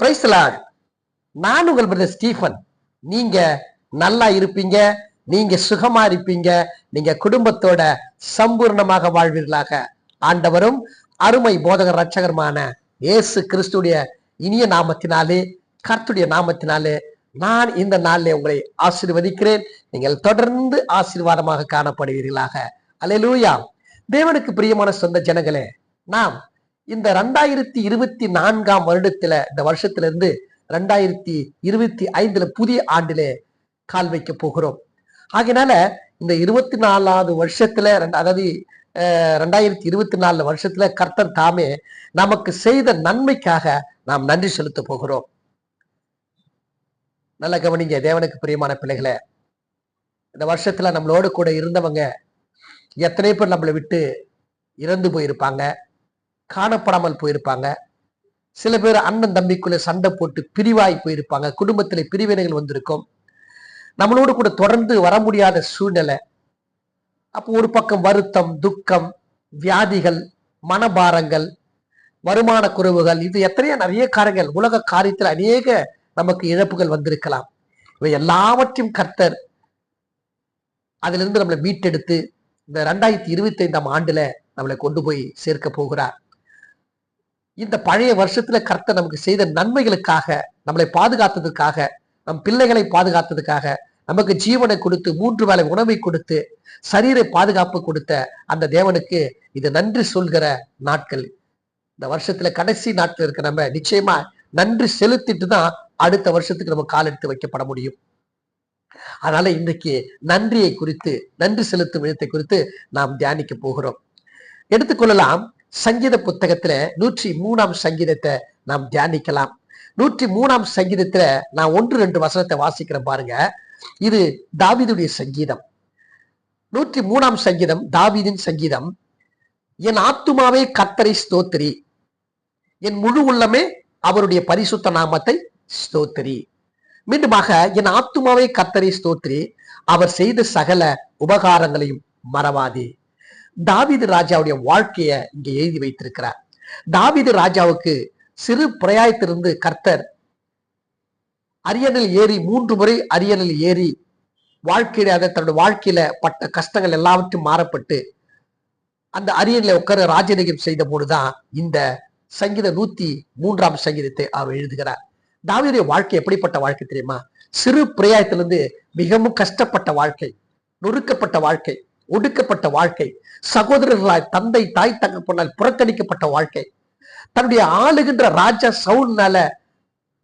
பிரைஸ்லாட் நான் உங்கள் brother Stephen நீங்க நல்லா இருப்பீங்க நீங்க சுகமா இருப்பீங்க நீங்க குடும்பத்தோட சம்பூர்ணமாக வாழ்வீர்களாக. ஆண்டவரும் அருமை போதகர் ரட்சகருமான இயேசு கிறிஸ்துடைய இனிய நாமத்தினாலே கர்த்துடைய நாமத்தினாலே நான் இந்த நாளில் உங்களை ஆசீர்வதிக்கிறேன். நீங்கள் தொடர்ந்து ஆசீர்வாதமாக காணப்படுவீர்களாக. அலையலூயா தேவனுக்கு பிரியமான சொந்த ஜனங்களே நாம் இந்த ரெண்டாயிரத்தி இருபத்தி நான்காம் வருடத்துல இந்த வருஷத்துல இருந்து ரெண்டாயிரத்தி இருபத்தி ஐந்துல புதிய ஆண்டிலே கால் வைக்க போகிறோம். ஆகினால இந்த இருபத்தி நாலாவது வருஷத்துல அதாவது ரெண்டாயிரத்தி இருபத்தி நாலு வருஷத்துல கர்த்தர் தாமே நமக்கு செய்த நன்மைக்காக நாம் நன்றி செலுத்த போகிறோம். நல்ல கவனிங்க தேவனுக்கு பிரியமான பிள்ளைகளை. இந்த வருஷத்துல நம்மளோடு கூட இருந்தவங்க எத்தனை பேர் நம்மளை விட்டு இறந்து போயிருப்பாங்க? காணப்படாமல் போயிருப்பாங்க. சில பேர் அண்ணன் தம்பிக்குள்ள சண்டை போட்டு பிரிவாய் போயிருப்பாங்க. குடும்பத்தில் பிரிவினைகள் வந்திருக்கும். நம்மளோடு கூட தொடர்ந்து வர முடியாத சூழ்நிலை. அப்போ ஒரு பக்கம் வருத்தம் துக்கம் வியாதிகள் மனபாரங்கள் வருமான குறைவுகள் இது எத்தனையோ நிறைய காரியங்கள். உலக காரியத்தில் அநேக நமக்கு இழப்புகள் வந்திருக்கலாம். இவை எல்லாவற்றையும் கர்த்தர் அதிலிருந்து நம்மளை மீட்டெடுத்து இந்த ரெண்டாயிரத்தி இருபத்தி ஐந்தாம் ஆண்டுல நம்மளை கொண்டு போய் சேர்க்க போகிறார். இந்த பழைய வருஷத்துல கர்த்த நமக்கு செய்த நன்மைகளுக்காக நம்மளை பாதுகாத்ததுக்காக நம் பிள்ளைகளை பாதுகாத்ததுக்காக நமக்கு ஜீவனை கொடுத்து மூன்று வேளை உணவை கொடுத்து சரீர பாதுகாப்பு கொடுத்த அந்த தேவனுக்கு இது நன்றி சொல்கிற நாட்கள். இந்த வருஷத்துல கடைசி நாட்கள் இருக்க நம்ம நிச்சயமா நன்றி செலுத்திட்டு தான் அடுத்த வருஷத்துக்கு நம்ம கால் எடுத்து வைக்கப்பட முடியும். அதனால இன்றைக்கு நன்றியை குறித்து நன்றி செலுத்தும் விதத்தை குறித்து நாம் தியானிக்க போகிறோம். எடுத்துக்கொள்ளலாம். சங்கீத புத்தகத்துல நூற்றி மூணாம் சங்கீதத்தை நாம் தியானிக்கலாம். நூற்றி மூணாம் சங்கீதத்துல நான் ஒன்று ரெண்டு வசனத்தை வாசிக்கிறேன் பாருங்க. இது தாவிதுடைய சங்கீதம். நூற்றி மூணாம் சங்கீதம் தாவிதின் சங்கீதம். என் ஆத்துமாவே கத்தரை ஸ்தோத்திரி. என் முழு உள்ளமே அவருடைய பரிசுத்த நாமத்தை ஸ்தோத்திரி. மீண்டுமாக என் ஆத்துமாவை கத்தரை ஸ்தோத்திரி. அவர் செய்த சகல உபகாரங்களையும் மறவாதே. தாவிது ராஜாவுடைய வாழ்க்கைய இங்க எழுதி வைத்திருக்கிறார். தாவிது ராஜாவுக்கு சிறு பிரயாயத்திலிருந்து கர்த்தர் அரியணில் ஏறி மூன்று முறை அரியணில் ஏறி வாழ்க்கையில அதை தன்னுடைய வாழ்க்கையில பட்ட கஷ்டங்கள் எல்லாவற்றையும் மாறப்பட்டு அந்த அரியணில உட்கார ராஜநீகம் செய்த போதுதான் இந்த சங்கீத நூத்தி மூன்றாம் சங்கீதத்தை அவர் எழுதுகிறார். தாவீதுடைய வாழ்க்கை எப்படிப்பட்ட வாழ்க்கை தெரியுமா? சிறு பிரயாயத்திலிருந்து மிகவும் கஷ்டப்பட்ட வாழ்க்கை நொறுக்கப்பட்ட வாழ்க்கை ஒடுக்கப்பட்ட வாழ்க்கை சகோதரர்களால் தந்தை தாய் தகப்பனால் புறக்கணிக்கப்பட்ட வாழ்க்கை. தன்னுடைய ஆளுகின்ற ராஜா சவுல்னால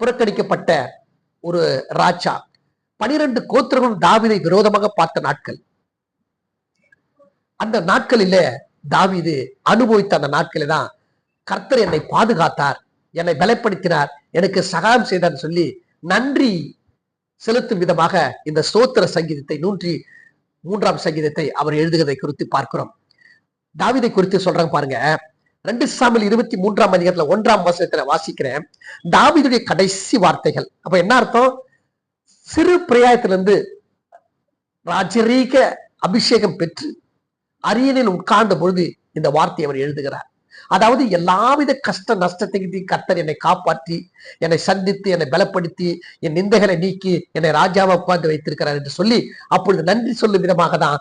புறக்கணிக்கப்பட்ட ஒரு ராஜா. பனிரெண்டு கோத்திரங்களும் தாவிதை விரோதமாக பார்த்த நாட்கள். அந்த நாட்களில தாவிது அனுபவித்த அந்த நாட்களில தான் கர்த்தர் என்னை பாதுகாத்தார் என்னை பலப்படுத்தினார் எனக்கு சகாயம் செய்தார் சொல்லி நன்றி செலுத்தும் விதமாக இந்த சோத்திர சங்கீதத்தை நூற்றி மூன்றாம் சங்கீதத்தை அவர் எழுதுகிறதை குறித்து பார்க்கிறோம். தாவிதை குறித்து சொல்றாங்க பாருங்க. ரெண்டு சாமியில் இருபத்தி மூன்றாம் அதிகாரத்துல ஒன்றாம் வசனத்துல வாசிக்கிறேன். தாவிதுடைய கடைசி வார்த்தைகள். அப்ப என்ன அர்த்தம்? சிறு பிரயாயத்திலிருந்து ராஜரீக அபிஷேகம் பெற்று அரியணையில் உட்கார்ந்த பொழுது இந்த வார்த்தையை அவர் எழுதுகிறார். அதாவது எல்லாவித கஷ்ட நஷ்டத்தையும் கத்தர் என்னை காப்பாற்றி என்னை சந்தித்து என்னை பலப்படுத்தி என் நிந்தைகளை நீக்கி என்னை ராஜாவை உட்கார்ந்து வைத்திருக்கிறார் என்று சொல்லி அப்பொழுது நன்றி சொல்லும் விதமாக தான்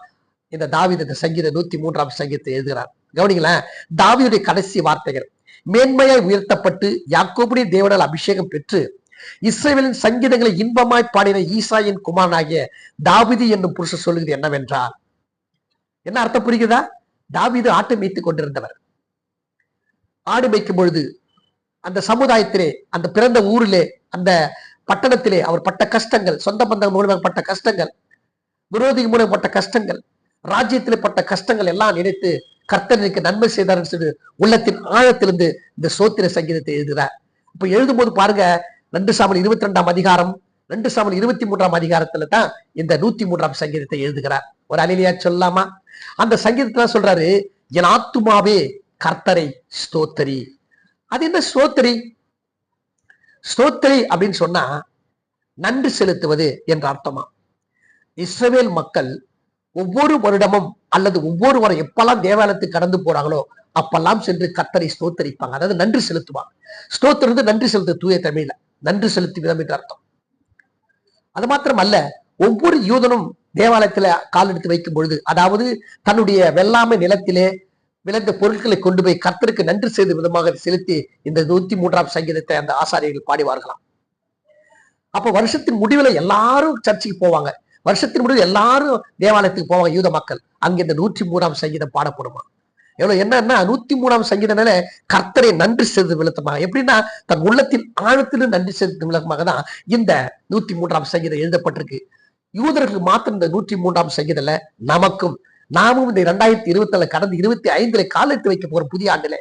இந்த தாவித இந்த சங்கீத நூத்தி மூன்றாம் சங்கீதத்தை எழுதுகிறார். கவனிங்களேன் தாவியுடைய கடைசி வார்த்தைகள் மேன்மையாய் உயர்த்தப்பட்டு யாக்கோபுடைய தேவனால் அபிஷேகம் பெற்று இஸ்ரேலின் சங்கீதங்களை இன்பமாய் பாடின ஈசாயின் குமாரனாகிய தாவிதி என்னும் புருஷன் சொல்லுகிறது என்னவென்றால் என்ன அர்த்தம் புரியுதா தாவிது ஆட்டம் வைத்துக் கொண்டிருந்தவர். ஆடு மேய்க்கும் பொழுது அந்த சமுதாயத்திலே அந்த பிறந்த ஊரிலே அந்த பட்டணத்திலே அவர் பட்ட கஷ்டங்கள் சொந்த பந்தங்கள் மூலமாக பட்ட கஷ்டங்கள் விரோதி மூலம் பட்ட கஷ்டங்கள் ராஜ்யத்திலே பட்ட கஷ்டங்கள் எல்லாம் நினைத்து கர்த்தனுக்கு நன்மை செய்தார் சொல்லி உள்ளத்தின் ஆழத்திலிருந்து இந்த சோத்திர சங்கீதத்தை எழுதுகிறார். இப்ப எழுதும்போது பாருங்க ரெண்டு சாமல் இருபத்தி ரெண்டாம் அதிகாரம் ரெண்டு சாமல் இருபத்தி மூன்றாம் அதிகாரத்துல தான் இந்த நூத்தி மூன்றாம் சங்கீதத்தை எழுதுகிறார். ஒரு அலிலியா சொல்லாமா அந்த சங்கீதத்துல சொல்றாரு என் ஆத்துமாவே கர்த்தரை ஸ்தோத்தரி. அது என்ன ஸ்தோத்தரி? ஸ்தோத்தரி அப்படின்னு சொன்னா நன்றி செலுத்துவது என்ற அர்த்தமா? இஸ்ரவேல் மக்கள் ஒவ்வொரு வருடமும் அல்லது ஒவ்வொரு வாரம் எப்பெல்லாம் தேவாலயத்துக்கு கடந்து போறாங்களோ அப்பெல்லாம் சென்று கத்தரை ஸ்தோத்தரிப்பாங்க. அதாவது நன்றி செலுத்துவாங்க. ஸ்தோத்திரம் நன்றி செலுத்து தூய தமிழ்ல நன்றி செலுத்தி விதம் என்று அர்த்தம். அது மாத்திரம் அல்ல ஒவ்வொரு யூதனும் தேவாலயத்துல கால் எடுத்து வைக்கும் பொழுது அதாவது தன்னுடைய வெள்ளாமை நிலத்திலே விளைந்த பொருட்களை கொண்டு போய் கர்த்தருக்கு நன்றி செய்த விதமாக செலுத்தி இந்த நூத்தி மூன்றாம் சங்கீதத்தை அந்த ஆசாரியர்கள் பாடிவார்களாம். அப்ப வருஷத்தின் முடிவுல எல்லாரும் சர்ச்சுக்கு போவாங்க. வருஷத்தின் முடிவில் எல்லாரும் தேவாலயத்துக்கு போவாங்க யூத மக்கள். அங்க இந்த நூற்றி மூணாம் சங்கீதம் பாடப்படுமா? எவ்வளவு என்னன்னா நூத்தி மூணாம் சங்கீதனால கர்த்தரை நன்றி செய்து விளக்கமாக எப்படின்னா தன் உள்ளத்தின் ஆழத்திலும் நன்றி செலுத்தும் விளக்கமாக தான் இந்த நூத்தி மூன்றாம் சங்கீதம் எழுதப்பட்டிருக்கு. யூதர்களுக்கு மாத்திரம் இந்த நூற்றி மூன்றாம் சங்கீதல நமக்கும் நாமும் இந்த இரண்டாயிரத்தி இருபத்தி கடந்த இருபத்தி ஐந்துல காலெடுத்து வைக்க போற புதிய ஆண்டுல.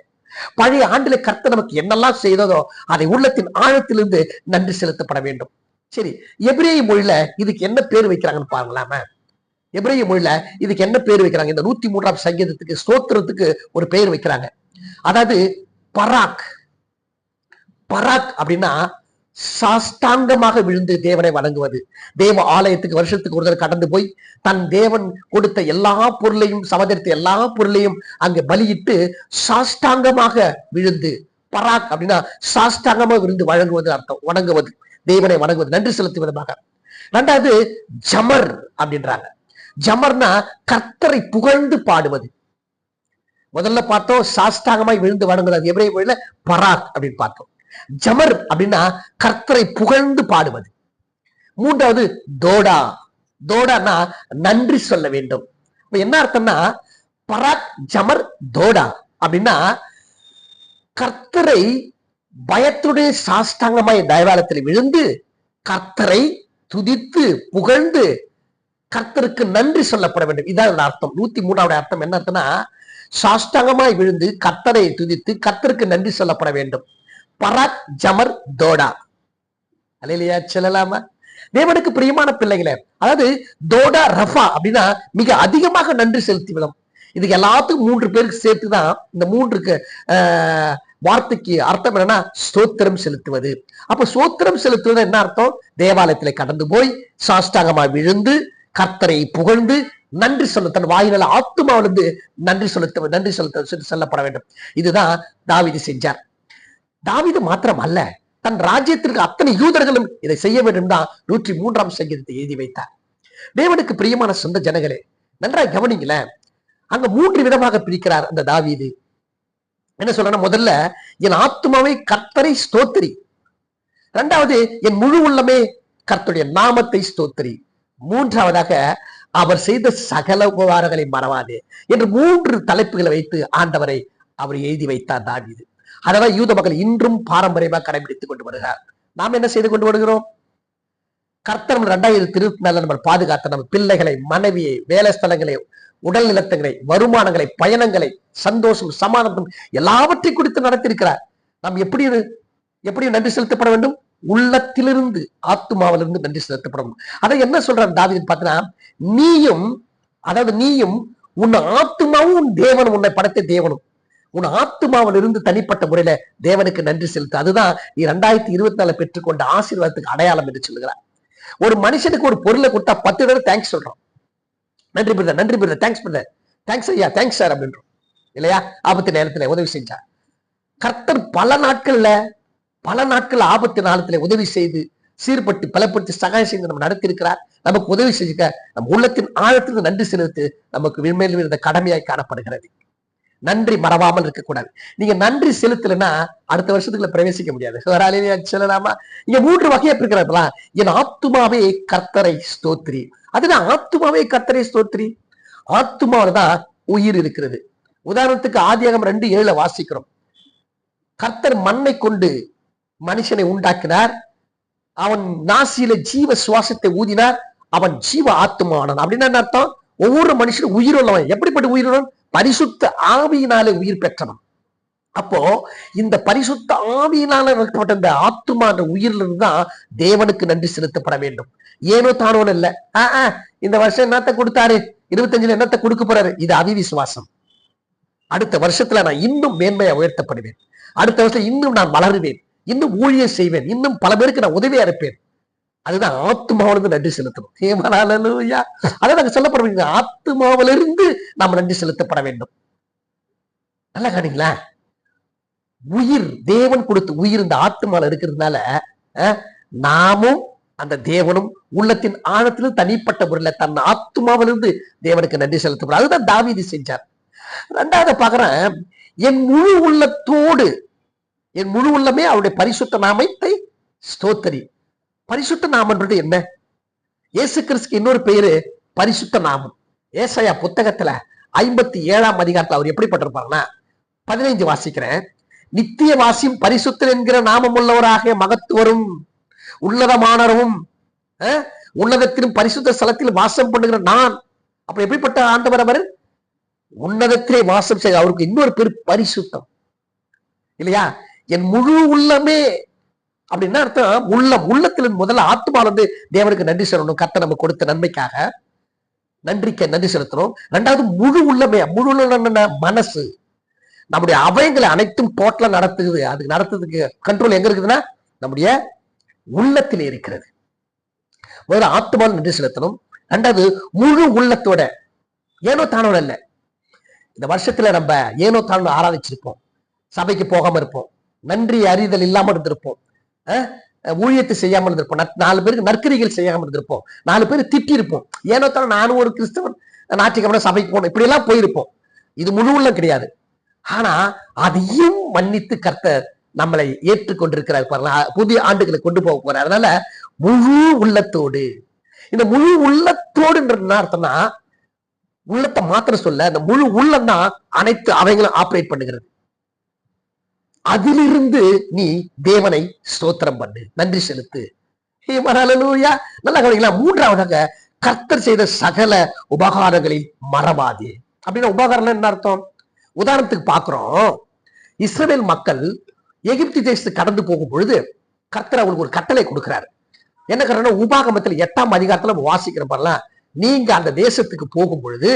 பழைய ஆண்டுல கர்த்தர் நமக்கு என்னெல்லாம் செய்ததோ அதை உள்ளத்தின் ஆழத்திலிருந்து நன்றி செலுத்தப்பட வேண்டும். சரி எபிரேய மொழியில இதுக்கு என்ன பேர் வைக்கிறாங்கன்னு பாருங்களாம எபிரேய மொழியில இதுக்கு என்ன பேர் வைக்கிறாங்க? இந்த நூத்தி மூன்றாம் சங்கீதத்துக்கு ஸ்தோத்திரத்துக்கு ஒரு பெயர் வைக்கிறாங்க. அதாவது பராக். பராக் அப்படின்னா சாஸ்தாங்கமாக விழுந்து தேவனை வணங்குவது. தேவ ஆலயத்துக்கு வருஷத்துக்கு ஒரு கடந்து போய் தன் தேவன் கொடுத்த எல்லா பொருளையும் சமதரித்த எல்லா பொருளையும் அங்கு பலியிட்டு சாஷ்டாங்கமாக விழுந்து பராக் அப்படின்னா சாஷ்டாங்கமாக விழுந்து வழங்குவது அர்த்தம். வணங்குவது. தேவனை வணங்குவது. நன்றி செலுத்தும் விதமாக. ரெண்டாவது ஜமர் அப்படின்றாங்க. ஜமர்னா கர்த்தரை புகழ்ந்து பாடுவது. முதல்ல பார்த்தோம் சாஷ்டாங்கமாய் விழுந்து வணங்குறது. எவ்வளவு பராக் அப்படின்னு பார்த்தோம். ஜமர் அப்படின்னா கர்த்தரை புகழ்ந்து பாடுவது. மூன்றாவது தோடா. தோடானா நன்றி சொல்ல வேண்டும். இப்ப என்ன அர்த்தம்னா பராக் ஜமர் தோடா அப்படின்னா கர்த்தரை பயத்துடைய சாஷ்டாங்கமாய் தயவாலத்தில் விழுந்து கர்த்தரை துதித்து புகழ்ந்து கர்த்தருக்கு நன்றி சொல்லப்பட வேண்டும். இதான் அர்த்தம். நூத்தி மூணாவது அர்த்தம் என்ன அர்த்தம்னா சாஷ்டாங்கமாய் விழுந்து கர்த்தரை துதித்து கர்த்தருக்கு நன்றி சொல்லப்பட வேண்டும். பராக் ஜமர் தோடா. அலையிலையா சொல்லலாமா? தேவனுக்கு பிரியமான பிள்ளைகளே அதாவது தோடா ரஃபா அப்படின்னா மிக அதிகமாக நன்றி செலுத்தி விடும் இதுக்கு எல்லாத்துக்கும் மூன்று பேருக்கு சேர்த்துதான் இந்த மூன்றுக்கு வார்த்தைக்கு அர்த்தம் என்னன்னா ஸ்தோத்திரம் செலுத்துவது. அப்ப சோத்திரம் செலுத்துவது என்ன அர்த்தம்? தேவாலயத்திலே கடந்து போய் சாஷ்டாங்கமா விழுந்து கர்த்தரை புகழ்ந்து நன்றி சொல்ல தன் வாயினால ஆத்துமாவிலிருந்து நன்றி செலுத்த நன்றி செலுத்த சொல்லப்பட வேண்டும். இதுதான் தாவிதி செஞ்சார். தாவீது மாத்திரம் அல்ல தன் ராஜ்யத்திற்கு அத்தனை யூதர்களும் இதை செய்ய வேண்டும் தான் நூற்றி மூன்றாம் சங்கீதத்தை எழுதி வைத்தார். தேவனுக்கு பிரியமான சொந்த ஜனங்களே நன்றாய் கவனிங்களேன் அங்க மூன்று விதமாக பிரிக்கிறார் அந்த தாவீது. என்ன சொல்றேன்னா முதல்ல என் ஆத்மாவை கர்த்தரை ஸ்தோத்திரி. ரெண்டாவது என் முழு உள்ளமே கர்த்தருடைய நாமத்தை ஸ்தோத்திரி. மூன்றாவதாக அவர் செய்த சகல உபகாரங்களை மறவாது என்று மூன்று தலைப்புகளை வைத்து ஆண்டவரை அவர் எழுதி வைத்தார் தாவீது. அதனால் யூத மக்கள் இன்றும் பாரம்பரியமாக கடைபிடித்துக் கொண்டு வருகிறார். நாம் என்ன செய்து கொண்டு வருகிறோம்? கர்த்தர் ரெண்டாயிரத்தி இருபத்தி நாலு நம்ம பாதுகாத்த நம்ம பிள்ளைகளை மனைவியை வேலை ஸ்தலங்களை உடல் நிலத்தங்களை வருமானங்களை பயணங்களை சந்தோஷம் சமாதானம் எல்லாவற்றையும் குறித்து நடத்தியிருக்கிறார். நாம் எப்படி எப்படி நன்றி செலுத்தப்பட வேண்டும்? உள்ளத்திலிருந்து ஆத்துமாவிலிருந்து நன்றி செலுத்தப்பட வேண்டும். அதை என்ன சொல்றாரு தாவீது பார்த்தீங்கன்னா நீயும் அதாவது நீயும் உன் ஆத்துமாவும் உன் தேவனும் உன்னை படைத்த தேவனும். உன் ஆத்மாவில் இருந்து தனிப்பட்ட முறையில தேவனுக்கு நன்றி செலுத்து. அதுதான் நீ ரெண்டாயிரத்தி இருபத்தி நாலு பெற்றுக்கொண்ட ஆசீர்வாதத்துக்கு அடையாளம் என்று சொல்லுகிறார். ஒரு மனுஷனுக்கு ஒரு பொருளை கொடுத்தா பத்து தடவை தேங்க்ஸ் சொல்றோம். நன்றி பிரதர் நன்றி பிரதர் தேங்க்ஸ் பிரதர் தேங்க்ஸ் ஐயா தேங்க்ஸ் சார் அப்படின்றோம். இல்லையா? ஆபத்து நேரத்துல உதவி செஞ்சார் கர்த்தர் பல நாட்கள்ல பல நாட்கள் ஆபத்து நாளத்துல உதவி செய்து சீர்பட்டு பலப்படுத்தி சகாயம் செய்து நம்ம நடத்தியிருக்கிறார். நமக்கு உதவி செஞ்சுக்க நம்ம உள்ளத்தின் ஆழத்திற்கு நன்றி செலுத்து நமக்கு விண்மையில் இருந்த கடமையாய் காணப்படுகிறது. நன்றி மறவாமல் இருக்கக்கூடாது. நீங்க நன்றி செலுத்தலைன்னா அடுத்த வருஷத்துக்குள்ள பிரவேசிக்க முடியாது. சொல்லலாமா? இங்க மூன்று வகையா இருக்கிறாங்களா என் ஆத்துமாவே கர்த்தரை ஸ்தோத்ரி அதுதான் ஆத்துமாவே கர்த்தரை ஸ்தோத்ரி ஆத்துமாவில தான் உயிர் இருக்கிறது. உதாரணத்துக்கு ஆதியாகம் ரெண்டு ஏழுல வாசிக்கிறோம். கர்த்தர் மண்ணை கொண்டு மனுஷனை உண்டாக்கினார். அவன் நாசியில ஜீவ சுவாசத்தை ஊதினார். அவன் ஜீவ ஆத்துமானான் அப்படின்னு என்ன அர்த்தம்? ஒவ்வொரு மனுஷனும் உயிருள்ளவன். எப்படிப்பட்ட உயிருள்ளவன்? பரிசுத்த ஆவியினாலே உயிர் பெற்றவன். அப்போ இந்த பரிசுத்த ஆவியினால இருக்கப்பட்ட இந்த ஆத்துமா என்ற உயிர்ல இருந்துதான் தேவனுக்கு நன்றி செலுத்தப்பட வேண்டும். ஏனோ தானோன்னு இல்ல. ஆஹ் ஆஹ், இந்த வருஷம் என்னத்த கொடுத்தாரு? இருபத்தஞ்சுல என்னத்தை கொடுக்க போறாரு? இது அவிவிசுவாசம். அடுத்த வருஷத்துல நான் இன்னும் மேன்மையா உயர்த்தப்படுவேன். அடுத்த வருஷம் இன்னும் நான் வளருவேன். இன்னும் ஊழியம் செய்வேன். இன்னும் பல பேருக்கு நான் உதவியா இருப்பேன். அதுதான் ஆத்மாவிலிருந்து நன்றி செலுத்தணும். ஹேமலாலூயா அதை நாங்க சொல்லப்படுறீங்க ஆத்மாவிலிருந்து நாம் நன்றி செலுத்தப்பட வேண்டும். நல்லா காணீங்களா உயிர் தேவன் கொடுத்து உயிர் இந்த ஆத்மால இருக்கிறதுனால நாமும் அந்த தேவனும் உள்ளத்தின் ஆழத்திலும் தனிப்பட்ட முறையில் தன் ஆத்மாவிலிருந்து தேவனுக்கு நன்றி செலுத்தப்படும். அதுதான் தாவிதி செஞ்சார். ரெண்டாவது பாக்குறேன் என் முழு உள்ளத்தோடு என் முழு உள்ளமே அவருடைய பரிசுத்த நாமத்தை ஸ்தோத்தரி. பரிசுத்த நாமன்றது என்ன? இயேசு கிறிஸ்துக்கு இன்னொரு பேரு பரிசுத்த நாமம். ஏசையா புத்தகத்துல ஐம்பத்தி ஏழாம் அதிகாரத்துல அவர் எப்படிப்பட்டிருப்பாருன்னா பதினைஞ்சு வாசிக்கிறேன். நித்திய வாசியும் பரிசுத்தன் என்கிற நாமம் உள்ளவராக மகத்துவரும் உன்னதமானவரும் உன்னதத்திலும் பரிசுத்த ஸ்தலத்தில் வாசம் பண்ணுகிற நான். அப்ப எப்படிப்பட்ட ஆண்டவர் அவர்? உன்னதத்திலே வாசம் செய்ய அவருக்கு இன்னொரு பேர் பரிசுத்தம். இல்லையா? என் முழு உள்ளமே அப்படின்னா அர்த்தம்? உள்ளம் உள்ளத்தில் முதல்ல ஆத்மால வந்து தேவனுக்கு நன்றி செலுத்தணும் கத்தை நம்ம கொடுத்த நன்மைக்காக. நன்றிக்க நன்றி செலுத்தணும் ரெண்டாவது முழு உள்ளமே முழு உள்ளன மனசு. நம்முடைய அவயங்களை அனைத்தும் டோட்டலா நடத்துது. அதுக்கு நடத்துறதுக்கு கண்ட்ரோல் எங்க இருக்குதுன்னா? நம்முடைய உள்ளத்தில் இருக்கிறது. முதல்ல ஆத்மாவில் நன்றி செலுத்தணும். ரெண்டாவது முழு உள்ளத்தோட ஏனோ தானோட இல்ல இந்த வருஷத்துல நம்ம ஏனோ தானோட ஆராதிச்சிருப்போம். சபைக்கு போகாம இருப்போம். நன்றி அறிதல் இல்லாம இருந்திருப்போம். ஊழியத்தை செய்யாம இருந்திருப்போம். நாலு பேருக்கு நற்கரிகள் செய்யாம இருந்திருப்போம். நாலு பேர் திட்டி இருப்போம் ஏனோ நானும் ஒரு கிறிஸ்தவன். ஞாயிற்றுக்கிழமை சபைக்கு போனோம் இப்படி எல்லாம் போயிருப்போம். இது முழு உள்ளம் கிடையாது. ஆனா அதையும் மன்னித்து கர்த்தர் நம்மளை ஏற்றுக்கொண்டிருக்கிறார் பாருங்க. புதிய ஆண்டுகளை கொண்டு போக போறார். அதனால முழு உள்ளத்தோடு இந்த முழு உள்ளத்தோடுன்றது என்ன அர்த்தம்னா உள்ளத்தை மாத்திரம் சொல்ல இந்த முழு உள்ளம் தான் அனைத்து அவைகளும் ஆபரேட் பண்ணுகிறது. அதிலிருந்து நீ தேவனை ஸ்தோத்திரம் பண்ணு. நன்றி செலுத்து. ஹே, நல்லா கவனிக்கலாம் மூன்றாவதாக கர்த்தர் செய்த சகல உபகாரங்களில் மறவாதே. அப்படின்னா உபகாரம் என்ன அர்த்தம்? உதாரணத்துக்கு பாக்குறோம் இஸ்ரேல் மக்கள் எகிப்தி தேசத்துக்கு கடந்து போகும் பொழுது கர்த்தர் அவங்களுக்கு ஒரு கட்டளை கொடுக்கிறார். என்ன காரணம் உபாகமத்தில் எட்டாம் அதிகாரத்துல நம்ம வாசிக்கிற பாருலாம் நீங்க அந்த தேசத்துக்கு போகும் பொழுது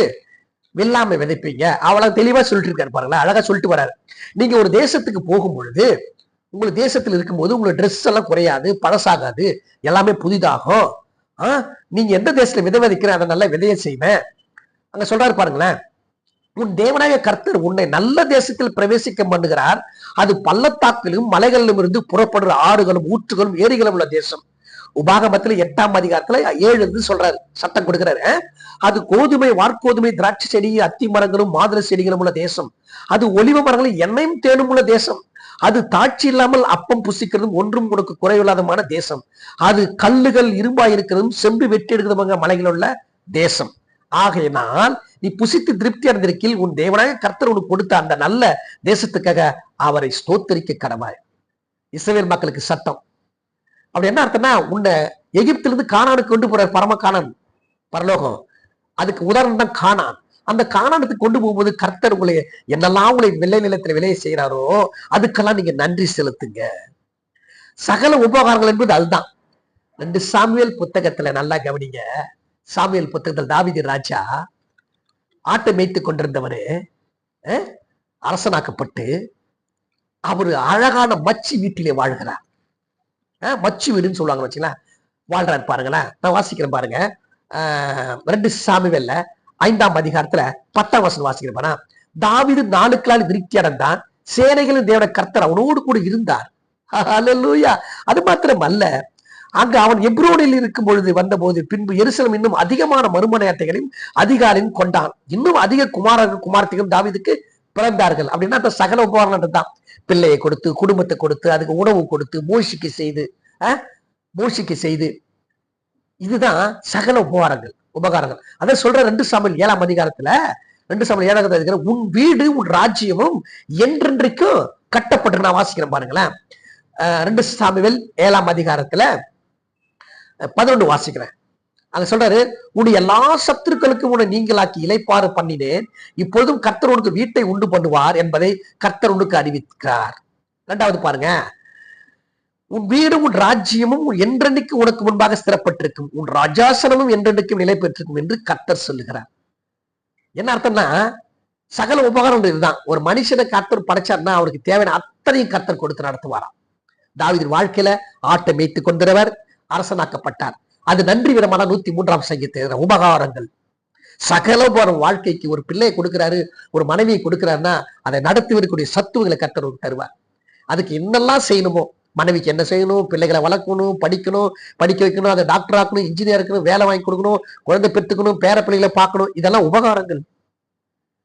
வெள்ளாமை விதைப்பீங்க. அவ்வளவு தெளிவா சொல்லிட்டு இருக்காரு பாருங்களேன். அழகா சொல்லிட்டு வராரு நீங்க ஒரு தேசத்துக்கு போகும் பொழுது உங்களுக்கு தேசத்துல இருக்கும்போது உங்களுக்கு ட்ரெஸ் எல்லாம் குறையாது பழசாகாது எல்லாமே புதிதாகும். ஆ, நீங்க எந்த தேசத்துல விதை விதைக்கிற அதை நல்லா விதைய செய்வேன். அங்க சொல்றாரு பாருங்களேன். உன் தேவனாய கர்த்தர் உன்னை நல்ல தேசத்தில் பிரவேசிக்க பண்ணுகிறார். அது பள்ளத்தாக்கிலும் மலைகளிலும் இருந்து புறப்படுற ஆறுகளும் ஊற்றுகளும் ஏரிகளும் உள்ள தேசம். உபாகமத்துல எட்டாம் அதிகாரத்துல ஏழு இருந்து சொல்றாரு சட்டம் கொடுக்கிறாரு. அது கோதுமை வார்கோதுமை திராட்சை செடி அத்தி மரங்களும் மாதிரி செடிகளும் உள்ள தேசம். அது ஒலிவ மரங்களும் எண்ணெயும் தேனும் உள்ள தேசம். அது தாட்சி இல்லாமல் அப்பம் புசிக்கிறதும் ஒன்றும் உனக்கு குறைவில்லாதமான தேசம். அது கல்லுகள் இரும்பா இருக்கிறதும் செம்பு வெட்டி எடுக்கிறதுமாக மலைகள் உள்ள தேசம். ஆகையினால் நீ புசித்து திருப்தி அடைந்திருக்கில் உன் தேவனாய கர்த்தர் உனக்கு கொடுத்த அந்த நல்ல தேசத்துக்காக அவரை ஸ்தோத்தரிக்க கடவாய். இஸ்ரவேல் மக்களுக்கு சட்டம். அப்படி என்ன அர்த்தம்னா உன்னை எகிப்திலிருந்து கானானுக்கு கொண்டு போற பரம கானான் பரலோகம். அதுக்கு உதாரணம் தான் காணான் அந்த காணானுக்கு கொண்டு போகும்போது கர்த்தர் உங்களை என்னெல்லாம் உங்களை வெள்ளை நிலத்துல விலையை செய்யறாரோ அதுக்கெல்லாம் நீங்க நன்றி செலுத்துங்க. சகல உபகாரங்கள் என்பது அதுதான். ரெண்டு சாமியல் புத்தகத்துல நல்லா கவனிங்க. சாமியல் புத்தகத்தில் தாவிதி ராஜா ஆட்டை மேய்த்து கொண்டிருந்தவர் அரசனாக்கப்பட்டு அவர் அழகான மச்சி வீட்டிலே வாழ்கிறார். மச்சி வீடுன்னு சொல்லுவாங்க வச்சுங்களேன் வாழ்றாரு பாருங்களேன் நான் வாசிக்கிறேன் பாருங்க. ரெண்டு ரெண்டு வெல்ல ஐந்தாம் அதிகாரத்துல பத்தாம் வசனம் வாசிக்கிறேன் பாருங்க. தாவீது நாளுக்களால் விருத்தி அடைந்தான். சேனைகளின் தேவன கர்த்தர் அவனோடு கூட இருந்தார். ஹalleluya அது மாத்திரம் அல்ல அங்கு அவன் எப்ரோனில் இருக்கும் பொழுது வந்தபோது பின்பு எருசலம் இன்னும் அதிகமான மறுமனையாட்டைகளையும் அதிகாரியும் கொண்டான். இன்னும் அதிக குமாரர்கள் குமார்த்திகளும் தாவீதுக்கு பிறந்தார்கள். அப்படின்னா அந்த சகல உபகரணம் தான். பிள்ளையை கொடுத்து குடும்பத்தை கொடுத்து அதுக்கு உணவு கொடுத்து மூழ்கிக்கு செய்து அஹ், மூழ்கிக்கு செய்து. இதுதான் சகல உபகாரங்கள் உபகாரங்கள். அதை சொல்ற ரெண்டு சாமியல் ஏழாம் அதிகாரத்துல ரெண்டு சாமியல் ஏழாம் அதிகாரம் உன் வீடு உன் ராஜ்யமும் என்றென்றைக்கும் கட்டப்பட்டு நான் வாசிக்கிறேன் பாருங்களேன். ரெண்டு சாமியல் ஏழாம் அதிகாரத்துல பதினொன்று வாசிக்கிறேன். அங்க சொல்றாரு உன்னுடைய எல்லா சத்துருக்களுக்கும் உன்னை நீங்களாக்கி இலைப்பாறு பண்ணினேன். இப்பொழுதும் கர்த்தர் உனக்கு வீட்டை உண்டு பண்ணுவார் என்பதை கர்த்தர் உனக்கு அறிவிக்கிறார். ரெண்டாவது பாருங்க உன் வீடும் உன் ராஜ்யமும் என்றென்னைக்கு உனக்கு முன்பாக ஸ்திரப்பட்டிருக்கும். உன் ராஜாசனமும் என்றென்னைக்கும் நிலை பெற்றிருக்கும் என்று கர்த்தர் சொல்லுகிறார். என்ன அர்த்தம்னா சகல உபகாரம் இதுதான். ஒரு மனுஷனை கர்த்தர் படைச்சார்னா அவருக்கு தேவையான அத்தனையும் கர்த்தர் கொடுத்து நடத்துவாராம். தாவிதின் வாழ்க்கையில ஆட்டை மேய்த்து கொண்டிருவர் அரசனாக்கப்பட்டார். அது நன்றி விதமான நூத்தி மூன்றாம் சங்கீத உபகாரங்கள். சகலபோரம் வாழ்க்கைக்கு ஒரு பிள்ளையை கொடுக்கிறாரு ஒரு மனைவியை கொடுக்கிறாருன்னா அதை நடத்துவதற்குரிய சத்துவங்களை கத்தர் தருவார். அதுக்கு என்னெல்லாம் செய்யணுமோ மனைவிக்கு என்ன செய்யணும் பிள்ளைகளை வளர்க்கணும் படிக்கணும் படிக்க வைக்கணும் அதை டாக்டர் ஆக்கணும் இன்ஜினியர் இருக்கணும் வேலை வாங்கி கொடுக்கணும் குழந்தை பெற்றுக்கணும் பேர பிள்ளைகளை பார்க்கணும் இதெல்லாம் உபகாரங்கள்.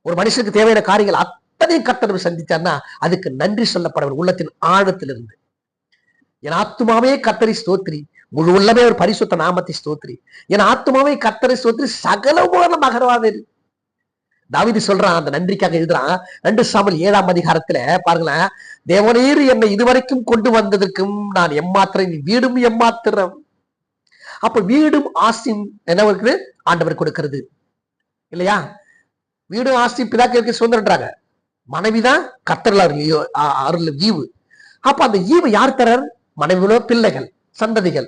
ஒரு மனுஷனுக்கு தேவையான காரியங்கள் அத்தனையும் கட்டணம் சந்திச்சார்னா அதுக்கு நன்றி சொல்லப்படவர் உள்ளத்தின் ஆழத்திலிருந்து. என் ஆத்துமாவே கத்தரி ஸ்தோத்ரி முழு உள்ளமே ஒரு பரிசுத்த நாமத்தை ஸ்தோத்ரி என் ஆத்மாவை கத்தரை ஸ்தோத்ரி சகல உபகரணம் மகரவாதேரி தாவிதி சொல்றான் அந்த நன்றிக்காக எழுதுறான் ரெண்டு சாமல் ஏழாம் அதிகாரத்துல பாருங்களேன் தேவனீர் என்னை இதுவரைக்கும் கொண்டு வந்ததுக்கும் நான் எம்மாத்திரம் வீடும் எம்மாத்திரம். அப்ப வீடும் ஆசியும் என்ன இருக்குது? ஆண்டவர் கொடுக்கிறது. இல்லையா? வீடும் ஆஸ்தி பிதாக்களுக்கு சுதந்திரன்றாங்க. மனைவிதான் கத்தரில் அருள் ஈவு. அப்ப அந்த ஈவு யார் தரார் மனைவிகளோ பிள்ளைகள். சந்ததிகள்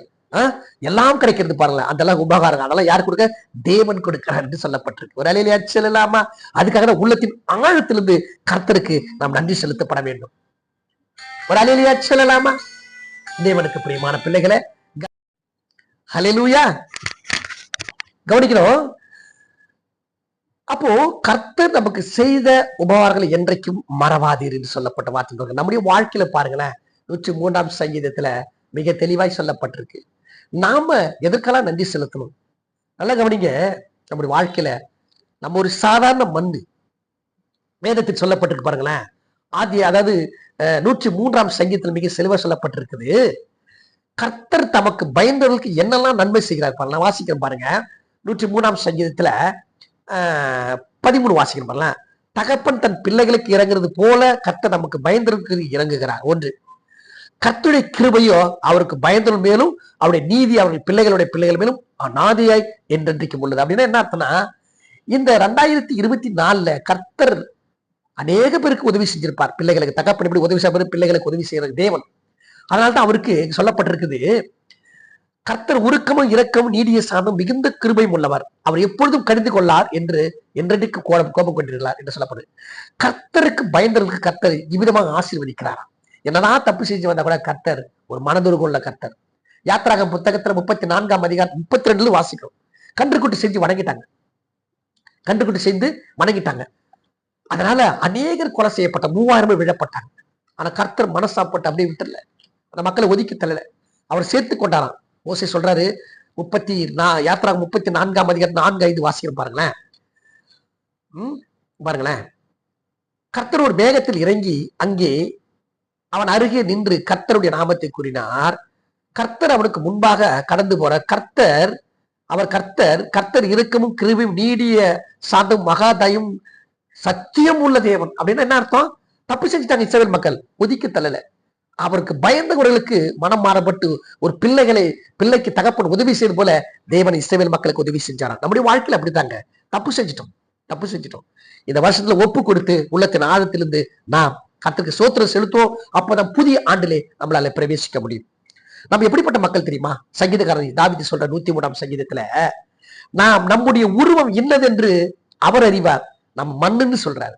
எல்லாம் கிடைக்கிறது பாருங்களேன். அதெல்லாம் உபகாரம். அதெல்லாம் யார் கொடுக்க? தேவன் கொடுக்கிறார் என்று சொல்லப்பட்டிருக்கு. ஒரு அலையில அச்சல் அதுக்காக உள்ளத்தின் ஆழத்திலிருந்து கர்த்தருக்கு நாம் நன்றி செலுத்தப்பட வேண்டும். ஒரு அலையில அச்சல் இல்லாமா தேவனுக்கு பிரியமான பிள்ளைகளை ஹலிலூயா கவனிக்கணும். அப்போ கர்த்தர் நமக்கு செய்த உபகாரங்கள் என்றைக்கும் மறவாதீர் என்று சொல்லப்பட்ட வார்த்தை நம்முடைய வாழ்க்கையில பாருங்களேன். நூற்றி மூன்றாம் சங்கீதத்துல மிக தெளிவாய் சொல்லப்பட்டிருக்கு. நாம எதற்கெல்லாம் நன்றி செலுத்தணும்? நல்லா கவனிங்க நம்முடைய வாழ்க்கையில நம்ம ஒரு சாதாரண மண் வேதத்தில் சொல்லப்பட்டிருக்கு பாருங்களேன். ஆதி அதாவது நூற்றி மூன்றாம் சங்கீதத்தில் மிக செலவா சொல்லப்பட்டிருக்குது. கர்த்தர் தமக்கு பயந்தவர்களுக்கு என்னெல்லாம் நன்மை செய்கிறார் பாருங்க. நான் வாசிக்கிறேன் பாருங்க. நூற்றி மூணாம் சங்கீதத்துல பதிமூணு வாசிக்கிறேன் பாருங்களேன். தகப்பன் தன் பிள்ளைகளுக்கு இறங்குறது போல கர்த்தர் நமக்கு பயந்தவர்களுக்கு இறங்குகிறார். ஒன்று கத்துடைய கிருபையோ அவருக்கு பயந்தவன் மேலும் அவருடைய நீதி அவருடைய பிள்ளைகளுடைய பிள்ளைகள் மேலும் அநாதியாய் என்றென்றைக்கும் உள்ளது. அப்படின்னா என்ன அர்த்தம்னா இந்த ரெண்டாயிரத்தி இருபத்தி நாலுல கர்த்தர் அநேக பேருக்கு உதவி செஞ்சிருப்பார். பிள்ளைகளுக்கு தகப்பன் எப்படி உதவி செய்வது பிள்ளைகளுக்கு உதவி செய்யறது தேவன். அதனால்தான் அவருக்கு சொல்லப்பட்டிருக்குது கர்த்தர் உருக்கமும் இறக்கமும் நீடிய சார்ந்தும் மிகுந்த கிருபையும் உள்ளவர். அவர் எப்பொழுதும் கடிந்து கொள்ளார் என்று என்றைக்கு கோபம் கோபம் கொண்டிருக்கிறார் என்று சொல்லப்படுது. கர்த்தருக்கு பயந்தவர்களுக்கு கர்த்தர் இவ்விதமாக ஆசீர்வதிக்கிறாராம் என்னதான் தப்பு செஞ்சு வந்தா கூட கர்த்தர் ஒரு மனதுருகுள்ள கர்த்தர். யாத்ராகம் புத்தகத்துல முப்பத்தி நான்காம் அதிகாரம் முப்பத்தி ரெண்டுல வாசிக்கும் கன்றுக்குட்டி செஞ்சு வணங்கிட்டாங்க. கன்றுக்குட்டி செஞ்சு வணங்கிட்டாங்க. அதனால அநேகர் கொலை செய்யப்பட்ட மூவாயிரம் விழப்பட்டாங்க. ஆனா கர்த்தர் மனசாப்பட்டு அப்படியே விட்டுல அந்த மக்களை ஒதுக்கி தள்ளல. அவர் சேர்த்து கொண்டாராம். ஓசை சொல்றாரு முப்பத்தி நான் யாத்ரா முப்பத்தி நான்காம் அதிகாரம் நான்கு ஐந்து வாசிக்கிறோம் பாருங்களேன். உம் பாருங்களேன். கர்த்தர் ஒரு வேகத்தில் இறங்கி அங்கே அவன் அருகே நின்று கர்த்தருடைய நாமத்தை கூறினார். கர்த்தர் அவனுக்கு முன்பாக கடந்து போற கர்த்தர் அவர் கர்த்தர் கர்த்தர் இருக்கமும் கிருவியும் நீடிய சாந்தம் மகாதயம் சத்தியம் உள்ள தேவன் அப்படின்னா என்ன அர்த்தம்? தப்பு செஞ்சுட்டாங்க இஸ்ரேல் மக்கள் ஒதுக்க தள்ளல. அவருக்கு பயந்தவர்களுக்கு மனம் மாறப்பட்டு ஒரு பிள்ளைகளை பிள்ளைக்கு தகப்பன் உதவி செய்வது போல தேவன் இஸ்ரேல் மக்களுக்கு உதவி செஞ்சாராம். நம்முடைய வாழ்க்கையில அப்படித்தாங்க. தப்பு செஞ்சிட்டோம். தப்பு செஞ்சிட்டோம். இந்த வருஷத்துல ஒப்பு கொடுத்து உள்ளத்தின் ஆழத்திலிருந்து நாம் கத்துக்கு சோத்திரம் செலுத்துவோம். அப்போதான் புதிய ஆண்டிலே நம்மளால பிரவேசிக்க முடியும். நம்ம எப்படிப்பட்ட மக்கள் தெரியுமா? சங்கீதக்காரன் தாவிதி சொல்ற நூத்தி மூணாம் சங்கீதத்துல நாம் நம்முடைய உருவம் இன்னதென்று அவர் அறிவார். நம் மண்ணுன்னு சொல்றாரு.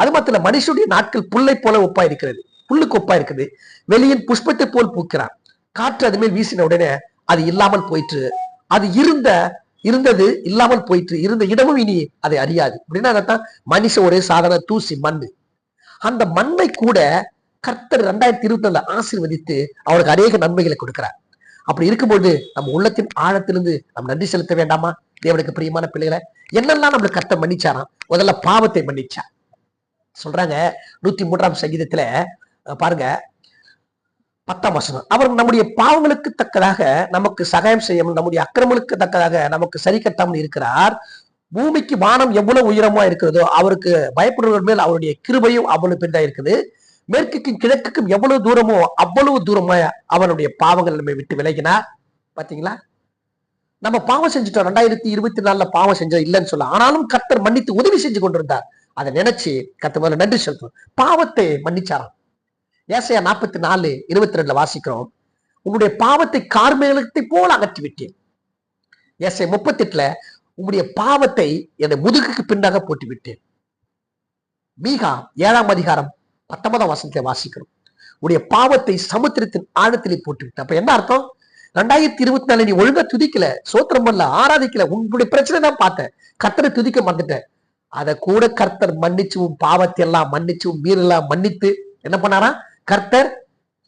அது மாத்திர மனுஷனுடைய நாட்கள் புல்லை போல ஒப்பா இருக்கிறது. புல்லுக்கு ஒப்பா இருக்குது. வெளியின் புஷ்பத்தை போல் பூக்கிறார். காற்று அது மேல் வீசின உடனே அது இல்லாமல் போயிற்று. அது இருந்த இருந்தது இல்லாமல் போயிற்று. இருந்த இடமும் இனி அதை அறியாது. அப்படின்னா மனுஷன் ஒரே சாதாரண தூசி மண்ணு. அந்த மண்மை கூட கர்த்தர் ரெண்டாயிரத்தி இருபத்தி நாலு ஆசீர்வதித்து அவருக்கு அநேக நன்மைகளை கொடுக்கிறார். அப்படி இருக்கும்போது நம்ம உள்ளத்தின் ஆழத்திலிருந்து நம்ம நன்றி செலுத்த வேண்டாமா? தேவனுக்கு பிரியமான பிள்ளைகளை என்னெல்லாம் நம்மளுக்கு கர்த்தர் மன்னிச்சாராம்? முதல்ல பாவத்தை மன்னிச்சா சொல்றாங்க நூத்தி மூன்றாம் சங்கீதத்துல பாருங்க பத்தாம் வசனம். அவர் நம்முடைய பாவங்களுக்கு தக்கதாக நமக்கு சகாயம் செய்யாமல் நம்முடைய அக்கிரமங்களுக்கு தக்கதாக நமக்கு சரி கட்டாமல் இருக்கிறார். பூமிக்கு வானம் எவ்வளவு உயரமா இருக்கிறதோ அவருக்கு பயப்படுவதன் மேல் அவருடைய கிருபையும் அவ்வளவு பெரிதா இருக்குது. மேற்குக்கும் கிழக்குக்கும் எவ்வளவு தூரமோ அவ்வளவு தூரமா அவனுடைய பாவங்கள் நம்ம விட்டு விலகினார் பாத்தீங்களா? நம்ம பாவம் செஞ்சுட்டோம். ரெண்டாயிரத்தி இருபத்தி நாலுல பாவம் செஞ்சோம். இல்லைன்னு சொல்ல ஆனாலும் கத்தர் மன்னித்து உதவி செஞ்சு கொண்டிருந்தார். அதை நினைச்சு கத்த முதல்ல நன்றி செலுத்தும் பாவத்தை மன்னிச்சாராம். ஏசையா நாற்பத்தி நாலு இருபத்தி ரெண்டுல வாசிக்கிறோம். உங்களுடைய பாவத்தை கார்மேகத்தை போல அகற்றி விட்டேன் ஏசை முப்பத்தி எட்டுல உங்களுடைய பாவத்தை என்னை முதுகுக்கு பின்னாக போட்டு விட்டேன் மீகா ஏழாம் அதிகாரம் பத்தொன்பதாம் வசனத்தை வாசிக்கிறோம். உடைய பாவத்தை சமுத்திரத்தின் ஆழத்திலே போட்டு விட்டேன் அப்ப என்ன அர்த்தம்? ரெண்டாயிரத்தி இருபத்தி நாலு நீ ஒழுங்கா துதிக்கல சோத்திரம் பண்ணல ஆராதிக்கல உங்களுடைய பிரச்சனை தான் பார்த்தேன். கர்த்தரை துதிக்க மறந்துட்டேன். அதை கூட கர்த்தர் மன்னிச்சு உன் பாவத்தை எல்லாம் மன்னிச்சு உன் மீறெல்லாம் மன்னித்து என்ன பண்ணாரா? கர்த்தர்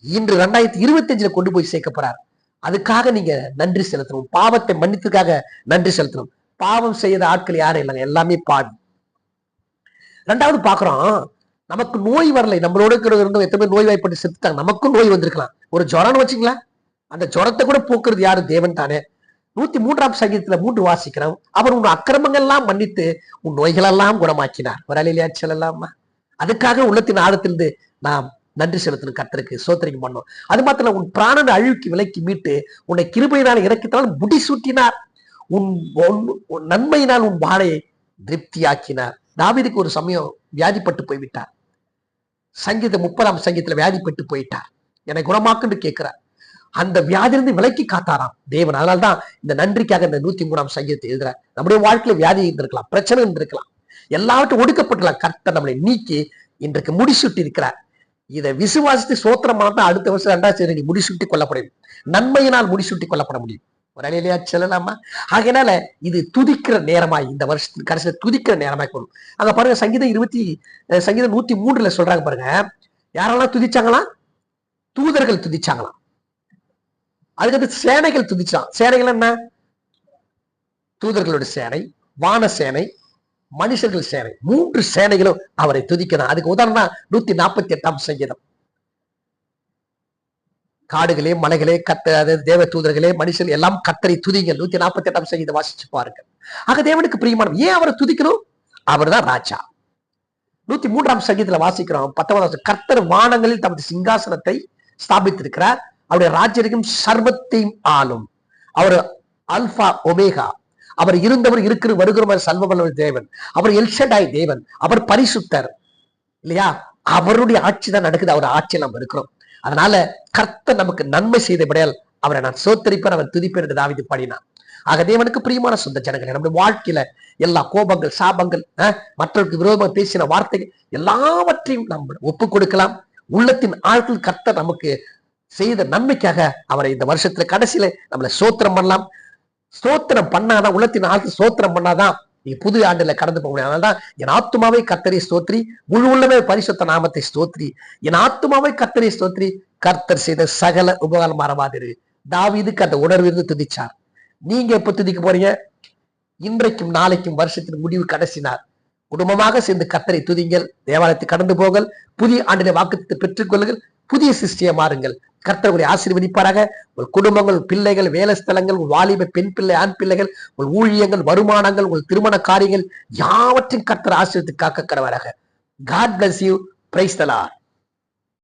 இன்று ரெண்டாயிரத்தி இருபத்தி அஞ்சுல கொண்டு போய் சேர்க்க போறார். அதுக்காக நீங்க நன்றி செலுத்தணும். பாவத்தை மன்னித்துக்காக நன்றி செலுத்தணும். பாவம் செய்த ஆட்கள் யாரும் இல்லைங்க எல்லாமே பாவி. ரெண்டாவது பாக்குறோம் நமக்கு நோய் வரலை. நம்மளோட இருக்கிற இருந்தவங்க எத்தனை பேர் நோய் வாய்ப்பட்டு செத்துட்டாங்க. நமக்கும் நோய் வந்திருக்கலாம். ஒரு ஜுரம்னு வச்சுங்களா அந்த ஜுரத்தை கூட போக்குறது யாரு? தேவன் தானே. நூத்தி மூன்றாம் சங்கீதத்துல மூன்று வாசிக்கிறோம். அவர் உன் அக்கிரமங்கள் எல்லாம் மன்னித்து உன் நோய்களெல்லாம் குணமாக்கினார். ஒரு செல்லலாமா? அதுக்காக உள்ளத்தின் ஆழத்திலிருந்து நாம் நன்றி செலுத்தணும் கத்தருக்கு சோத்திரிக்கு பண்ணோம் அது மாத்திரம் உன் பிராணனை அழுக்கி விலக்கி மீட்டு உன்னை கிருபையினால் இறக்கித்தால் முடி சூட்டினார். உன் உன்- உன் நன்மையினால் உன் வாழையை திருப்தியாக்கினார். தாவிதுக்கு ஒரு சமயம் வியாதிப்பட்டு போய்விட்டார். சங்கீத முப்பதாம் சங்கீதத்துல வியாதிப்பட்டு போயிட்டார். என்னை குணமாக்குன்னு கேட்கிறார். அந்த வியாதியிலிருந்து விலக்கி காத்தாராம் தேவன். அதனால்தான் இந்த நன்றிக்காக இந்த நூத்தி மூணாம் சங்கீதத்தை எழுதுறார். நம்முடைய வாழ்க்கையில வியாதி இருந்திருக்கலாம் பிரச்சனை இருந்திருக்கலாம். எல்லாவற்றும் ஒடுக்கப்பட்டுலாம் கர்த்தர் நம்மளை நீக்கி இன்றைக்கு முடிசுட்டு இருக்கிறார். இதை விசுவாசித்து சோத்திரமான தான் அடுத்த வருஷம் ரெண்டாயிரத்தி நீ முடிசூட்டி கொள்ளப்படும். நன்மையினால் முடிசூட்டி கொள்ளப்பட முடியும். ஒரு அலையிலையா செல்லலாமா? ஆகையினால இது துதிக்கிற நேரமாய் இந்த வருஷத்துக்கு கடைசியில துதிக்கிற நேரமாய் கொள்ளும் அங்க பாருங்க சங்கீதம் இருபத்தி சங்கீதம் நூத்தி மூன்றுல சொல்றாங்க பாருங்க. யாரெல்லாம் துதிச்சாங்களாம்? தூதர்கள் துதிச்சாங்களாம். அதுக்கடுத்து சேனைகள் துதிச்சான் சேனைகள் என்ன? தூதர்களோட சேனை வான சேனை மனுஷர்கள் சேனை. மூன்று சேனைகளும் அவரை துதிக்கிறான். அதுக்கு உதாரணம் நூத்தி நாற்பத்தி எட்டாம் சங்கீதம். காடுகளே மலைகளே கத்த அதாவது தேவ தூதர்களே மனுஷன் எல்லாம் கத்தரை துதிங்க நூத்தி நாற்பத்தி எட்டாம் சங்கீதம் வாசிச்சு பாருங்க. ஆக தேவனுக்கு பிரியமானம் ஏன் அவரை துதிக்கணும்? அவர்தான் ராஜா. நூத்தி மூன்றாம் சங்கீதத்துல வாசிக்கிறோம். பத்தொன்பதாம் கர்த்தர் வானங்களில் தமது சிங்காசனத்தை ஸ்தாபித்திருக்கிறார். அவருடைய ராஜ்யம் சர்வத்தையும் ஆளும். அவர் அல்பா ஒமேகா. அவர் இருந்தவர் இருக்கிற வருகிறவர் சல்வவல்லவர் தேவன். அவர் எல்ஷடாய் தேவன். அவர் பரிசுத்தர். இல்லையா? அவருடைய ஆட்சி தான் நடக்குது. அவர் ஆட்சியில் நம்ம இருக்கிறோம் அதனால கர்த்தர் நமக்கு நன்மை செய்தபடியால் அவரை நான் சோத்தரிப்பேன் அவன் துதிப்பேன் என்று தாவிது பாடினான் ஆக தேவனுக்கு பிரியமான சொந்த ஜனங்கள் நம்முடைய வாழ்க்கையில எல்லா கோபங்கள் சாபங்கள் மற்றவருக்கு விரோதமாக பேசின வார்த்தைகள் எல்லாவற்றையும் நம்ம ஒப்பு கொடுக்கலாம். உள்ளத்தின் ஆழ்த்தில் கர்த்தர் நமக்கு செய்த நன்மைக்காக அவரை இந்த வருஷத்துல கடைசியில நம்மளை சோத்திரம் பண்ணலாம். சோத்திரம் பண்ணாதான் உள்ளத்தின் ஆழ்த்து சோத்திரம் பண்ணாதான் நீ புது ஆண்டுல கடந்து போக முடியும் அதனாலதான் என் ஆத்மாவை கத்தரி ஸ்தோத்ரி முழு உள்ளமே பரிசுத்த நாமத்தை ஸ்தோத்ரி என் ஆத்துமாவை கத்தரி ஸ்தோத்ரி கர்த்தர் செய்த சகல உபகாரம் மறவாதிரு. தாவிதுக்கு அந்த உணர்வு இருந்து துதிச்சார். நீங்க எப்ப துதிக்க போறீங்க? இன்றைக்கும் நாளைக்கும் வருஷத்தின் முடிவு கடைசினார் குடும்பமாக சேர்ந்து கத்தரை துதிங்கள் தேவாலயத்தை கடந்து போங்கள் புதிய ஆண்டினை வாக்குத்தை பெற்றுக் கொள்ளுங்கள் புதிய சிருஷ்டியை மாறுங்கள். கர்த்தர் உங்களை ஆசீர்வதிப்பாராக. உங்கள் குடும்பங்கள் பிள்ளைகள் வேலை ஸ்தலங்கள் உங்கள் வாலிப பெண் பிள்ளை ஆண் பிள்ளைகள் உங்கள் ஊழியங்கள் வருமானங்கள் உங்கள் திருமண காரியங்கள் யாவற்றையும் கர்த்தர் ஆசீர்வதித்து காக்க கடவராக God bless you praise the lord